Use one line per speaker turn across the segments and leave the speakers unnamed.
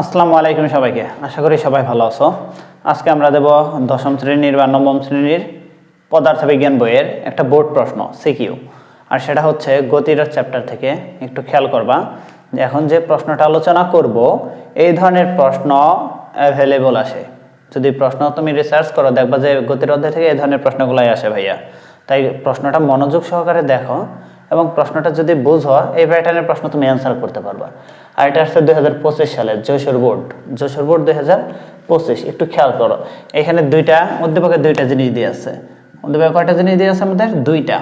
আসসালামু আলাইকুম সবাইকে। আশা করি সবাই ভালো আছো। আজকে আমরা দেব দশম শ্রেণির বা নবম শ্রেণির পদার্থবিজ্ঞান বইয়ের একটা বোর্ড প্রশ্ন, সিকিউ। আর সেটা হচ্ছে গতির চ্যাপ্টার থেকে একটু খেয়াল করবা এখন যে প্রশ্নটা আলোচনা করব, এই ধরনের প্রশ্ন অ্যাভেলেবল আসে। যদি প্রশ্ন তুমি রিসার্চ করো, দেখবা যে গতির অধ্যায় থেকে এই ধরনের প্রশ্নগুলাই আসে ভাইয়া। তাই প্রশ্নটা মনোযোগ সহকারে দেখো এবং প্রশ্নটা যদি বুঝো, এই প্যাটার্নের প্রশ্ন তুমি অ্যান্সার করতে পারবা। আর এটা আসছে দুই হাজার পঁচিশ সালে, যশোর বোর্ড। যশোর বোর্ড দুই পঁচিশ, একটু খেয়াল করো। এখানে দুইটা উদ্দীপকের দুইটা জিনিস দিয়ে আছে। উদ্দীপকে কয়টা জিনিস দিয়ে আছে আমাদের? দুইটা।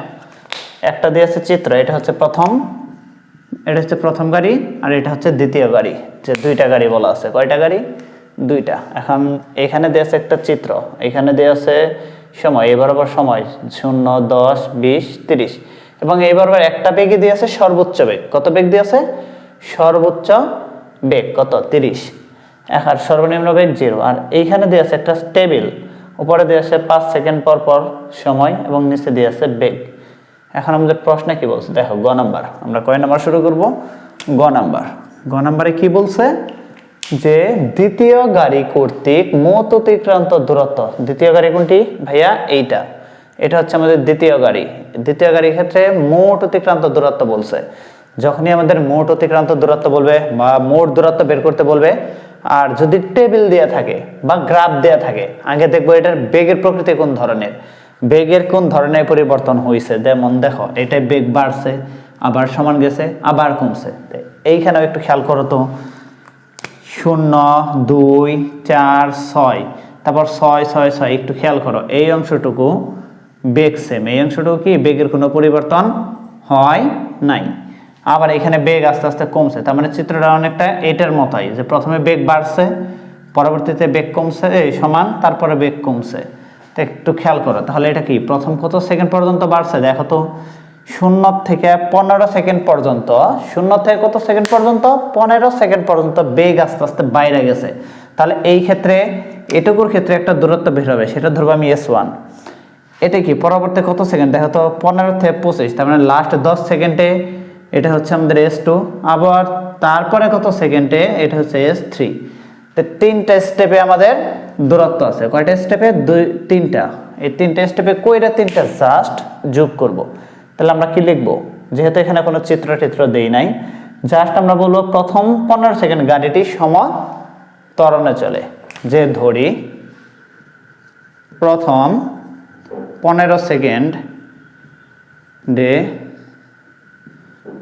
একটা দিয়ে আছে চিত্র, এটা হচ্ছে প্রথম, এটা হচ্ছে প্রথম গাড়ি, আর এটা হচ্ছে দ্বিতীয় গাড়ি, যে দুইটা গাড়ি বলা আছে। কয়টা গাড়ি? দুইটা। এখন এখানে দিয়ে আছে একটা চিত্র, এখানে দিয়ে আছে সময়, এবার আবার সময়, শূন্য, দশ, বিশ, তিরিশ। এবং এইবার আবার একটা বেগে দিয়ে আছে সর্বোচ্চ বেগ। কত বেগ দিয়ে আছে? সর্বোচ্চ বেগ কত? তিরিশ। আর সর্বনিম্ন বেগ জিরো আর এইখানে দিয়ে আছে একটা টেবিল উপরে দিয়ে আছে পাঁচ সেকেন্ড পর পর সময় এবং নিচে দিয়ে আছে বেগ। এখন আমাদের প্রশ্নে কি বলছে? দেখো, গ নাম্বার। আমরা কয় নাম্বার শুরু করব? গ নাম্বার। গ নাম্বারে কি বলছে? যে দ্বিতীয় গাড়ি কর্তৃক মোট অতিক্রান্ত দূরত্ব। দ্বিতীয় গাড়ি কোনটি? ভাইয়া, এইটা। এটা হচ্ছে আমাদের দ্বিতীয় গাড়ি। দ্বিতীয় গাড়ির ক্ষেত্রে মোট অতিক্রান্ত দূরত্ব বলছে। যখনই আমাদের মোট অতিক্রান্ত দূরত্ব বলবে বা মোট দূরত্ব বের করতে বলবে, আর যদি টেবিল দেয়া থাকে বা গ্রাফ দেয়া থাকে, আগে দেখব এটার বেগের প্রকৃতি কোন ধরনের। বেগের কোন ধরনের পরিবর্তন হয়েছে যেমন দেখো এটাই বেগ বাড়ছে, আবার সমান গেছে, আবার কমছে। এইখানেও একটু খেয়াল করো তো। শূন্য, দুই, চার, ছয়। তারপর ছয় ছয় ছয়, একটু খেয়াল করো, এই অংশটুকু বেগ সেম এই অংশটুকু কি? বেগের কোনো পরিবর্তন হয় নাই। আবার এখানে বেগ আস্তে আস্তে কমছে। তার মানে চিত্রটা অনেকটা এটার মতোই, যে প্রথমে বেগ বাড়ছে, পরবর্তীতে বেগ কমছে, এই সমান, তারপরে বেগ কমছে। তো একটু খেয়াল করো, তাহলে এটা কি? প্রথম কত সেকেন্ড পর্যন্ত বাড়ছে? দেখো তো, শূন্য থেকে পনেরো সেকেন্ড পর্যন্ত, শূন্য থেকে কত সেকেন্ড পর্যন্ত? পনেরো সেকেন্ড পর্যন্ত বেগ আস্তে আস্তে বাইরে গেছে। তাহলে এই ক্ষেত্রে, এটুকুর ক্ষেত্রে একটা দূরত্ব বের হবে, সেটা ধরবো আমি এস ওয়ান এটা কি? পরবর্তী কত সেকেন্ড? দেখো তো, পনেরো থেকে পঁচিশ, তার মানে লাস্ট দশ সেকেন্ডে এটা হচ্ছে আমাদের এস টু আবার তারপরে কত সেকেন্ডে? এটা হচ্ছে এস থ্রি তো তিনটা স্টেপে আমাদের দূরত্ব আছে। কয়টা স্টেপে দুই, তিনটা। এই তিনটা স্টেপে কইরা তিনটা জাস্ট যোগ করব। তাহলে আমরা কি লিখব? যেহেতু এখানে কোনো চিত্র টিত্র দেই নাই জাস্ট আমরা বলব প্রথম পনেরো সেকেন্ড গাড়িটি সম তরণে চলে। যে ধরি, প্রথম পনেরো সেকেন্ড ডে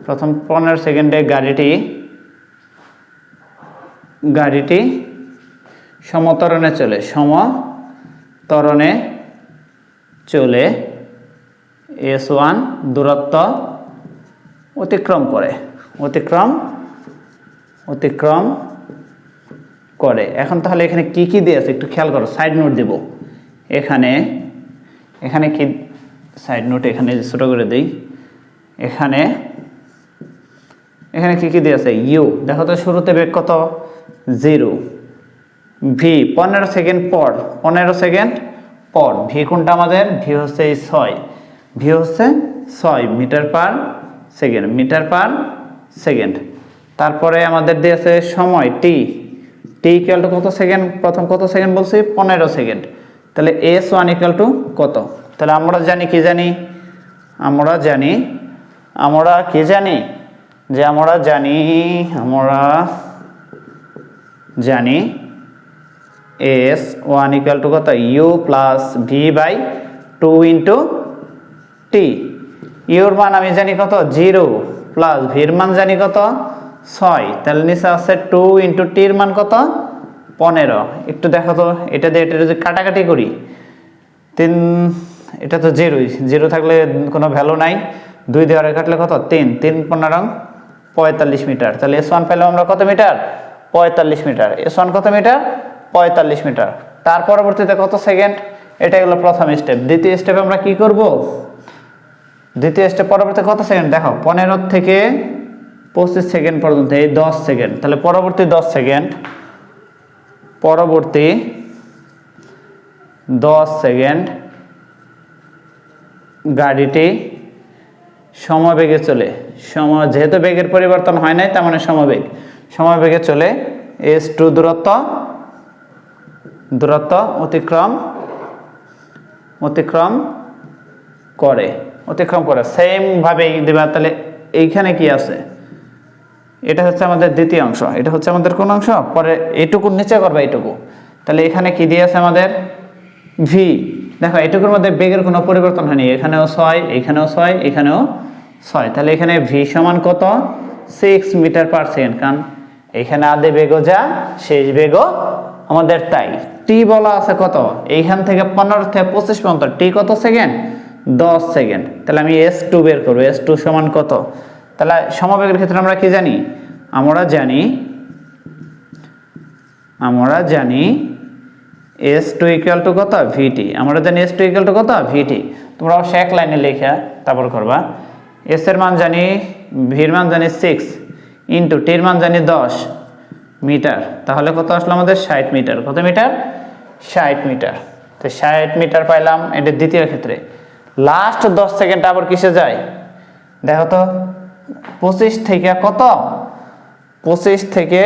প্রথম পনেরো সেকেন্ডে গাড়িটি গাড়িটি সমতরণে চলে সমতরণে চলে এস ওয়ান দূরত্ব অতিক্রম করে, অতিক্রম অতিক্রম করে। এখন তাহলে এখানে কি কি দিয়ে আছে একটু খেয়াল করো সাইড নোট দেব। এখানে এখানে কি সাইড নোট এখানে ছোটো করে দিই। এখানে এখানে কি কি দিয়ে আছে? ইউ দেখো তো শুরুতে বেগ কত? জিরো ভি পনেরো সেকেন্ড পর, পনেরো সেকেন্ড পর। ভি কোনটা আমাদের? ভি হচ্ছে এই ছয়। ভি হচ্ছে ছয় metre per second, metre per second. তারপরে আমাদের দিয়েছে সময় টি টি ইকুয়াল টু কত সেকেন্ড? প্রথম কত সেকেন্ড বলছি? পনেরো সেকেন্ড। তাহলে এস ওয়ান ইকুয়াল টু কত? তাহলে আমরা জানি কি জানি? আমরা জানি, আমরা কি জানি? যে আমরা জানি আমরা জানি এস ওয়ান ইকুয়াল টু কত? U plus V by two into T your মান আমি জানি কত? জিরো প্লাস ভির মান জানি কত? ছয়। তাহলে নিচে আছে টু ইন্টু টির মান কত? পনেরো। একটু দেখো তো, এটা দিয়ে এটা যদি কাটাকাটি করি, তিন, এটা তো জিরোই জিরো থাকলে কোনো ভ্যালু নাই। দুই দেওয়ারে কাটলে কত? তিন। তিন পনেরো। পঁয়তাল্লিশ মিটার। তাহলে এস ওয়ান পেলাম আমরা কত মিটার? পঁয়তাল্লিশ মিটার। এস ওয়ান কত মিটার? পঁয়তাল্লিশ মিটার। তার পরবর্তীতে কত সেকেন্ড? এটা হলো প্রথম স্টেপ দ্বিতীয় স্টেপে আমরা কি করব? দ্বিতীয় স্টেপ পরবর্তী কত সেকেন্ড? দেখো, পনেরো থেকে পঁচিশ সেকেন্ড পর্যন্ত, এই দশ সেকেন্ড। তাহলে পরবর্তী দশ সেকেন্ড। পরবর্তী দশ সেকেন্ড। গাড়িটি সমবেগে চলে। সম যেহেতু বেগের পরিবর্তন হয় নাই, তার মানে সমবেগ সমবেগে চলে এস টু দূরত্ব দূরত্ব অতিক্রম অতিক্রম করে অতিক্রম করে। সেম ভাবে দিবা, তাহলে এইখানে কি আছে? এটা হচ্ছে আমাদের দ্বিতীয় অংশ। এটা হচ্ছে আমাদের কোন অংশ? পরে এইটুকু নিচে করবে এইটুকু তাহলে এখানে কি দিয়ে আছে আমাদের? ভি দেখো, এটুকুর মধ্যে বেগের কোনো পরিবর্তন হয়নি। এখানেও ছয় এখানেও ছয়, এখানেও ছয়, তাহলে এখানে ভি সমান কত? সিক্স মিটার পার সেকেন্ড কারণ এখানে আদে বেগও যা, শেষ বেগও আমাদের তাই। টি বলা আছে কত? এইখান থেকে পনেরো থেকে পঁচিশ পর্যন্ত। টি কত সেকেন্ড দশ সেকেন্ড তাহলে আমি এস টু বের করব। এস টু সমান কত? তাহলে সমবেগের ক্ষেত্রে আমরা কি জানি? আমরা জানি আমরা জানি এস টু ইকুয়াল টু কত? ভিটি আমরা জানি এস টু ইকুয়াল টু কত? ভিটি তোমরা অবশ্যই এক লাইনে লেখা তারপর করবা। এস এর মান জানি ভির মান জানি সিক্স ইন্টু টির মান জানি দশ মিটার। তাহলে কত আসলো আমাদের? ষাট মিটার। কত মিটার? ষাট মিটার। তো ষাট মিটার পাইলাম, এটা দ্বিতীয় ক্ষেত্রে। লাস্ট দশ সেকেন্ড আবার কিসে যায়? দেখো তো, পঁচিশ থেকে কত? পঁচিশ থেকে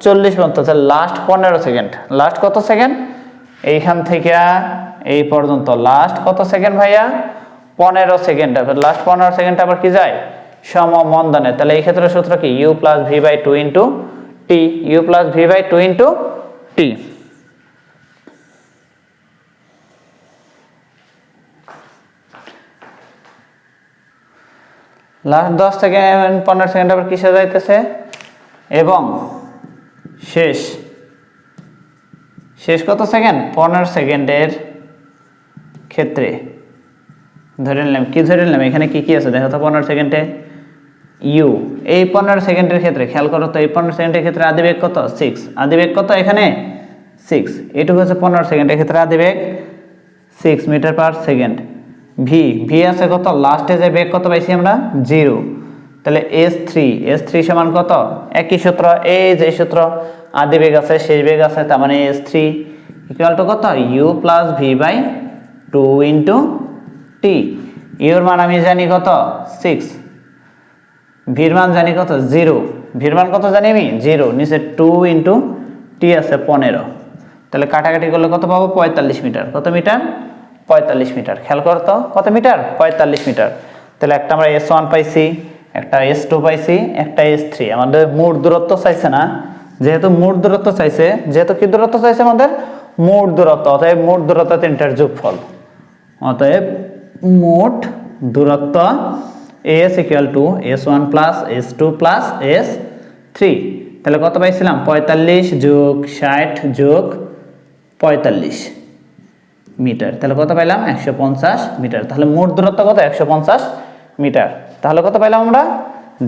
চল্লিশ পর্যন্ত। তাহলে লাস্ট পনেরো সেকেন্ড। লাস্ট কত সেকেন্ড? এইখান থেকে এই পর্যন্ত। লাস্ট কত সেকেন্ড ভাইয়া? পনেরো সেকেন্ড লাস্ট পনেরো সেকেন্ড আবার কি যায়? সম মন্দনে তাহলে এই ক্ষেত্রে সূত্র কি? U plus V by two into T U plus V by two into T last দশ সেকেন্ড পনেরো সেকেন্ড আবার কিসে যাইতেছে? এবং শেষ। শেষ কত সেকেন্ড? পনেরো সেকেন্ডের ক্ষেত্রে। ধরে নিলাম, কি ধরে নিলাম? এখানে কি কি আছে? দেখো তো পনেরো সেকেন্ডে। ইউ, এই পনেরো সেকেন্ডের ক্ষেত্রে, খেয়াল করো তো, এই পনেরো সেকেন্ডের ক্ষেত্রে আদিবেগ কত? সিক্স আদিবেগ কত এখানে? সিক্স এটুকু হচ্ছে পনেরো সেকেন্ডের ক্ষেত্রে আদিবেগ six metre per second. V V আছে কত? লাস্টে যে বেগ কত পাইছি আমরা? জিরো তাহলে এস থ্রি এস থ্রি সমান কত? একই সূত্র, এই যে সূত্র আদি বেগ আছে, শেষ বেগ আছে, তার মানে এস থ্রি ইকুয়াল টু কত? U plus V by two into T your মান আমি জানি কত? সিক্স ভির মান জানি কত? জিরো ভির মান কত জানি আমি? জিরো নিচে টু ইন্টু টি আছে পনেরো। তাহলে কাটাকাটি করলে কত পাবো? পঁয়তাল্লিশ মিটার। কত মিটার? পঁয়তাল্লিশ মিটার। খেয়াল করতো কত মিটার? পঁয়তাল্লিশ মিটার। তাহলে একটা আমরা এস ওয়ান পাইছি, একটা এস টু পাইছি, একটা এস থ্রি আমাদের মোট দূরত্ব চাইছে না। যেহেতু মোট দূরত্ব চাইছে, যেহেতু কি দূরত্ব চাইছে আমাদের? মোট দূরত্ব। অতএব মোট দূরত্ব তিনটার যোগফল। অতএব মোট দূরত্ব S equal to S one plus S two plus S three তাহলে কত পাইছিলাম? পঁয়তাল্লিশ যোগ ষাট যোগ পঁয়তাল্লিশ মিটার। তাহলে কত পাইলাম? একশো পঞ্চাশ মিটার। তাহলে মোট দূরত্ব কত? একশো পঞ্চাশ মিটার। তাহলে কত পাইলাম আমরা?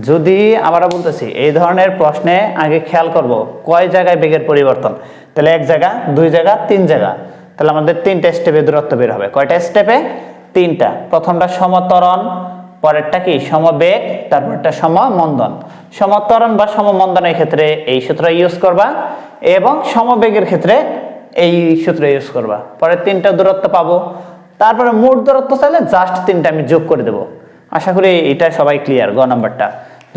যদি আমরা বলতেছি, এই ধরনের প্রশ্নে আগে খেয়াল করব, কয় জায়গায় বেগের পরিবর্তন? তাহলে এক জায়গা, দুই জায়গা, তিন জায়গা। তাহলে আমাদের তিনটা স্টেপে দূরত্ব বের হবে। কয়টা স্টেপে তিনটা। প্রথমটা সমতরণ, পরেরটা কি? সমবেগ, তারপরটা সমমন্দন। সমতরণ বা সমমন্দনের ক্ষেত্রে এই সূত্র ইউজ করবা এবং সমবেগের ক্ষেত্রে এই সূত্র ইউজ করবা। পরে তিনটা দূরত্ব পাবো। তারপরে মোট দূরত্ব চাইলে জাস্ট তিনটা আমি যোগ করে দেবো। আশা করি এটা সবাই ক্লিয়ার গ নাম্বারটা।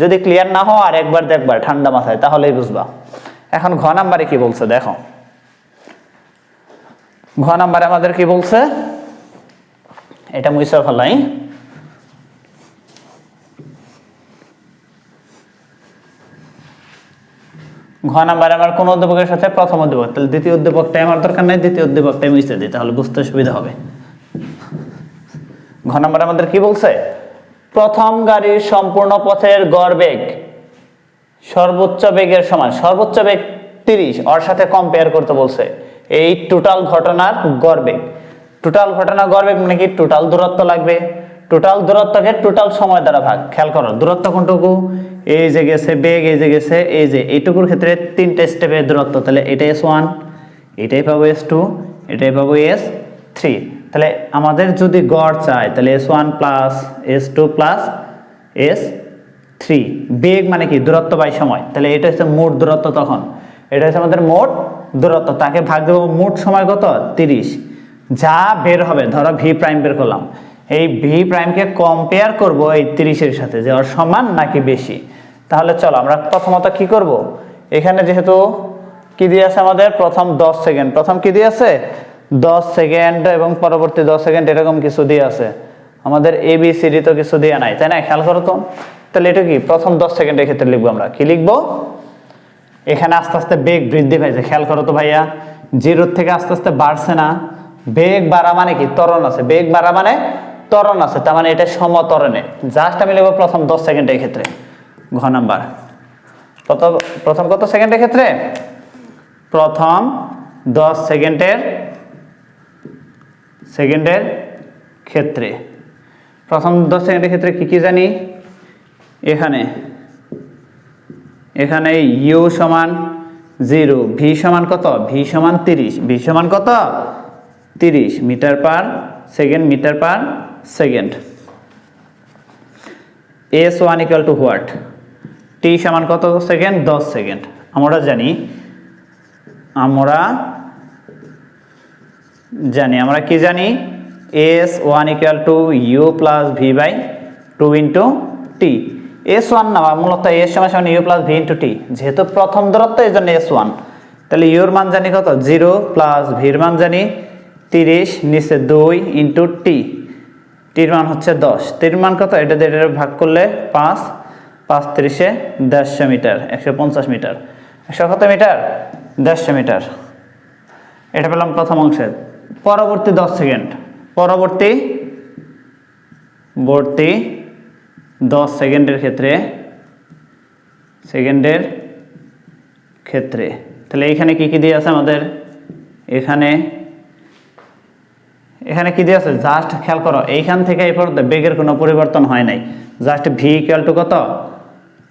যদি ক্লিয়ার না হও আর একবার দেখবার, ঠান্ডা মাথায়, তাহলেই বুঝবা। এখন ঘ নাম্বারে কি বলছে? দেখো। ঘ নাম্বারে আমাদের কি বলছে? এটা মুইসা ফেলাই। ঘ নাম্বারে, আমার কোন উদ্দীপকের সাথে প্রথম উদ্দীপক তাহলে দ্বিতীয় উদ্দীপকটাই আমার দরকার নাই, দ্বিতীয় উদ্দীপকটাই মুছে দিই, তাহলে বুঝতে সুবিধা হবে। ঘ নাম্বারে, আমাদের কি বলছে? প্রথম গাড়ির সম্পূর্ণ পথের গড় বেগ সর্বোচ্চ বেগের সমান, সর্বোচ্চ বেগ তিরিশ, ওর সাথে কম্পেয়ার করতে বলছে। এই টোটাল ঘটনার গড় বেগ। টোটাল ঘটনা গড় বেগ মানে কি? টোটাল দূরত্ব লাগবে। টোটাল দূরত্বকে টোটাল সময় দ্বারা ভাগ। খেয়াল করো, দূরত্ব কোনটুকু? এই যে গেছে বেগ এই যে গেছে এই যে, এইটুকুর ক্ষেত্রে তিনটা স্টেপের দূরত্ব। তাহলে এটা এস ওয়ান এটাই পাবো এস টু এটাই পাবো এস থ্রি তাহলে আমাদের যদি গড় চাই তাহলে S one plus S two plus S three বেগ মানে কি? দূরত্ব বাই সময়। তাহলে এটা হচ্ছে মোট দূরত্ব তখন। এটা হচ্ছে আমাদের মোট দূরত্ব। তাকে ভাগ দেবো মোট সময় কত? তিরিশ। যা বের হবে, ধরো ভি প্রাইম বের করলাম। এই ভি প্রাইমকে কম্পেয়ার করব এই তিরিশের সাথে, যে ওর সমান নাকি বেশি? তাহলে চলো আমরা প্রথমত কি করব? এখানে যেহেতু কি দিয়ে আছে আমাদের? প্রথম দশ সেকেন্ড প্রথম কি দিয়ে আছে? দশ সেকেন্ড এবং পরবর্তী দশ সেকেন্ড এরকম কিছু দিয়ে আছে। আমাদের এ বি সি ডি তো কিছু দেওয়া নাই, তাই না? খেয়াল করো তো। তাহলে এটা কি? প্রথম দশ সেকেন্ডের ক্ষেত্রে লিখব আমরা। কি লিখব? এখানে আস্তে আস্তে বেগ বৃদ্ধি পাইছে। খেয়াল করো তো ভাইয়া, জিরোর থেকে আস্তে আস্তে বাড়ছে না। বেগ বাড়া মানে কি? ত্বরণ আছে। বেগ বাড়া মানে ত্বরণ আছে, তার মানে এটা সমতরণে। জাস্ট আমি লিখব প্রথম দশ সেকেন্ডের ক্ষেত্রে। ঘ নাম্বার। প্রথম কত সেকেন্ডের ক্ষেত্রে? প্রথম দশ সেকেন্ডের সেকেন্ডের ক্ষেত্রে। প্রথম দশ সেকেন্ডের ক্ষেত্রে কি কি জানি? এখানে। এখানে ইউ সমান জিরো, ভি সমান কত? ভি সমান তিরিশ। ভি সমান কত? তিরিশ metre per second, metre per second. S one equal to what? T সমান কত সেকেন্ড? দশ সেকেন্ড। আমরা জানি আমরা জানি, আমরা কি জানি? S one equal to U plus V by two into T. S one না, মূলত এস সমান সমান U plus V into T. যেহেতু প্রথম দূরত্ব, এই জন্য এস ওয়ান। তাহলে ইউর মান জানি কত? জিরো প্লাস ভির মান জানি তিরিশ নিচে দুই ইন্টু টি টির মান হচ্ছে দশ। টির মান কত? এটা দিয়ে ভাগ করলে পাঁচ। পাঁচ তিরিশে দেড়শো মিটার, একশো পঞ্চাশ মিটার। একশো কত মিটার? দেড়শো মিটার। এটা পেলাম প্রথম অংশে। পরবর্তী দশ সেকেন্ড। পরবর্তী বর্তী দশ সেকেন্ডের ক্ষেত্রে সেকেন্ডের ক্ষেত্রে। তাহলে এইখানে কি কি দিয়ে আছে আমাদের? এখানে এখানে কি দিয়ে আছে? জাস্ট খেয়াল করো, এইখান থেকে এই পর্যন্ত বেগের কোনো পরিবর্তন হয় নাই। জাস্ট ভি ইকুয়াল টু কত?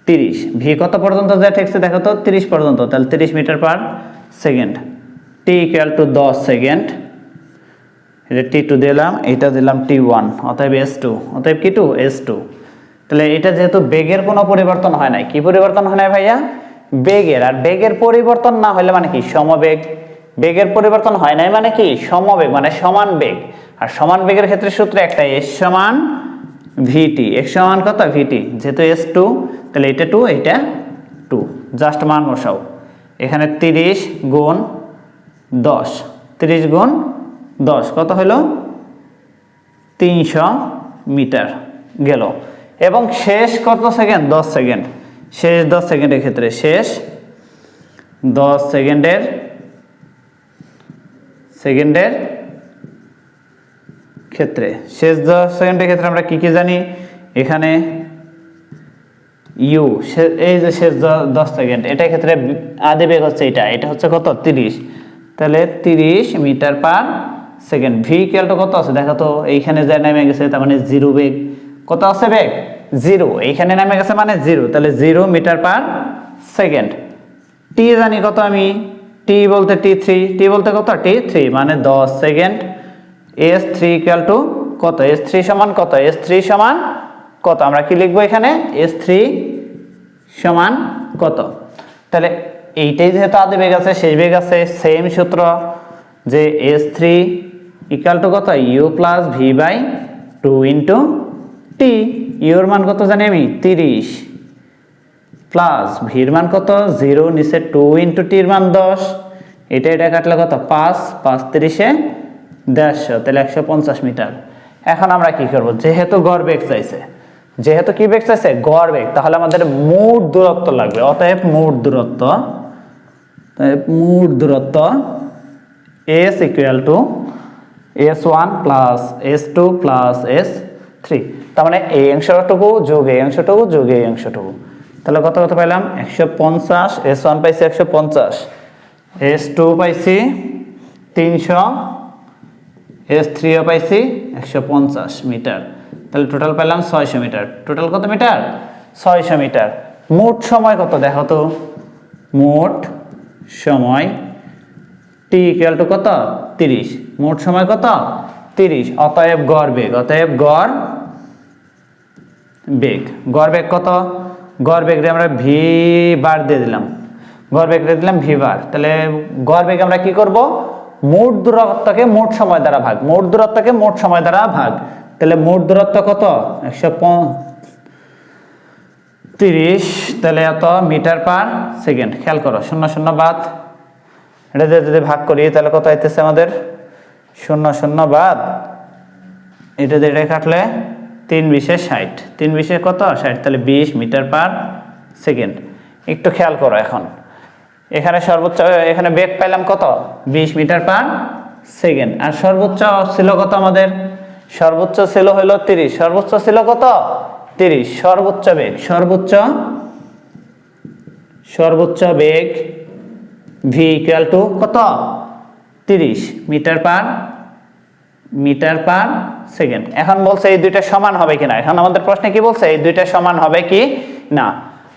তিরিশ। ভি কত পর্যন্ত যা ঠেকছে দেখো তো, তিরিশ পর্যন্ত। তাহলে তিরিশ metre per second. T equal to দশ সেকেন্ড। এটা টি টু দিলাম এটা দিলাম টি ওয়ান অতএব এস টু অতএব কি টু এস টু তাহলে এটা যেহেতু বেগের কোনো পরিবর্তন হয় নাই, কি পরিবর্তন হয় নাই ভাইয়া? বেগের। আর বেগের পরিবর্তন না হলে মানে কি? সমবেগ। বেগের পরিবর্তন হয় নাই মানে কি? সমবেগ মানে সমান বেগ। আর সমান বেগের ক্ষেত্রে সূত্র একটা এস সমান ভিটি এক্স সমান কত? ভিটি যেহেতু এস টু তাহলে এটা টু এটা টু জাস্ট মান বসাও। এখানে তিরিশ গুণ দশ। তিরিশ গুণ দশ, কত হলো? তিনশো মিটার গেল। এবং শেষ কত সেকেন্ড? দশ সেকেন্ড। শেষ দশ সেকেন্ডের ক্ষেত্রে শেষ দশ সেকেন্ডের সেকেন্ডের ক্ষেত্রে। শেষ দশ সেকেন্ডের ক্ষেত্রে আমরা কি কি জানি? এখানে ইউ এই যে শেষ দশ সেকেন্ড, এটার ক্ষেত্রে আদি বেগ হচ্ছে এটা এটা হচ্ছে কত? তিরিশ। তাহলে তিরিশ মিটার পার সেকেন্ড। ভি ইকুয়ালটা কত আছে? দেখো তো, এইখানে যা নেমে গেছে, তার মানে জিরো বেগ। কত আছে বেগ? জিরো। এইখানে নেমে গেছে মানে জিরো। তাহলে zero metre per second. T জানি কত আমি? টি বলতে টি থ্রি টি বলতে কত? টি থ্রি মানে দশ second. S three equal to কত? এস থ্রি সমান কত? এস থ্রি সমান কত? আমরা কি লিখব এখানে? এস থ্রি সমান কত? তাহলে এইটাই যেহেতু আদি বেগ আছে শেষ বেগ আছে সেম সূত্র যে এস থ্রি ইকুয়াল টু কত? U plus v by two into t your মান কত জানি আমি? তিরিশ। প্লাস ভির মান কত? জিরো নিচে টু ইন্টু টির মান দশ। এটা এটা কাটলে কত? পাঁচ পাঁচ তিরিশে দেড়শো। তাহলে একশো পঞ্চাশ মিটার। এখন আমরা কি করব? যেহেতু গড় বেগ চাইছে। যেহেতু কি বেগ চাইছে? গড় বেগ। তাহলে আমাদের মোট দূরত্ব লাগবে। অতএব মোট দূরত্ব মোট দূরত্ব s equal to s one plus s two plus s three তার মানে এই অংশটুকু যোগ এই অংশটুকু যোগ এই অংশটুকু। তাহলে কত কত পাইলাম? একশো পঞ্চাশ, এস ওয়ান পাইছি একশো পঞ্চাশ, এস টু পাইছি তিনশো, এস থ্রিও পাইছি একশো পঞ্চাশ মিটার। তাহলে টোটাল পাইলাম ছয়শো মিটার। টোটাল কত মিটার? ছয়শো মিটার। মোট সময় কত দেখো তো? মোট সময় টি ইকুয়াল টু কত? তিরিশ। মোট সময় কত? তিরিশ। অতএব গড় বেগ। অতএব গড় বেগ। গড় বেগ কত? গড় বেগ রে আমরা ভি বার দিয়ে দিলাম। গড় বেগ রে দিলাম ভি বার। তাহলে গড় বেগ আমরা কি করব? মোট দূরত্বকে মোট সময় দ্বারা ভাগ। মোট দূরত্বকে মোট সময় দ্বারা ভাগ। তাহলে মোট দূরত্ব কত? একশো তিরিশ। তাহলে এত মিটার পার সেকেন্ড। খেয়াল করো, শূন্য শূন্য বাদ। এটা যদি ভাগ করি, তাহলে কত আইতেছে আমাদের? শূন্য শূন্য বাদ। এটা দিয়ে কাটলে তিন বিশে ষাট। তিন বিশে কত? ষাট, তাহলে বিশ মিটার পার সেকেন্ড। একটু খেয়াল করো এখন। এখানে সর্বোচ্চ, এখানে বেগ পাইলাম কত? বিশ মিটার পার সেকেন্ড। আর সর্বোচ্চ ছিল কত আমাদের? সর্বোচ্চ ছিল হলো তিরিশ। সর্বোচ্চ ছিল কত? তিরিশ। সর্বোচ্চ বেগ। সর্বোচ্চ সর্বোচ্চ বেগ ভি ইকুয়াল টু কত? তিরিশ। Metre per metre per second. এখন বলছে এই দুইটা সমান হবে কিনা? এখন আমাদের প্রশ্নে কি বলছে? এই দুইটা সমান হবে কি? না।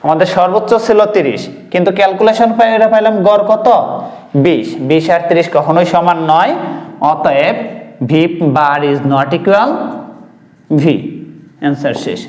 আমাদের সর্বোচ্চ ছিল তিরিশ, কিন্তু ক্যালকুলেশন এটা পাইলাম গড় কত? বিশ। বিশ আর তিরিশ কখনোই সমান নয়। অতএব v bar is not equal v answer শেষ।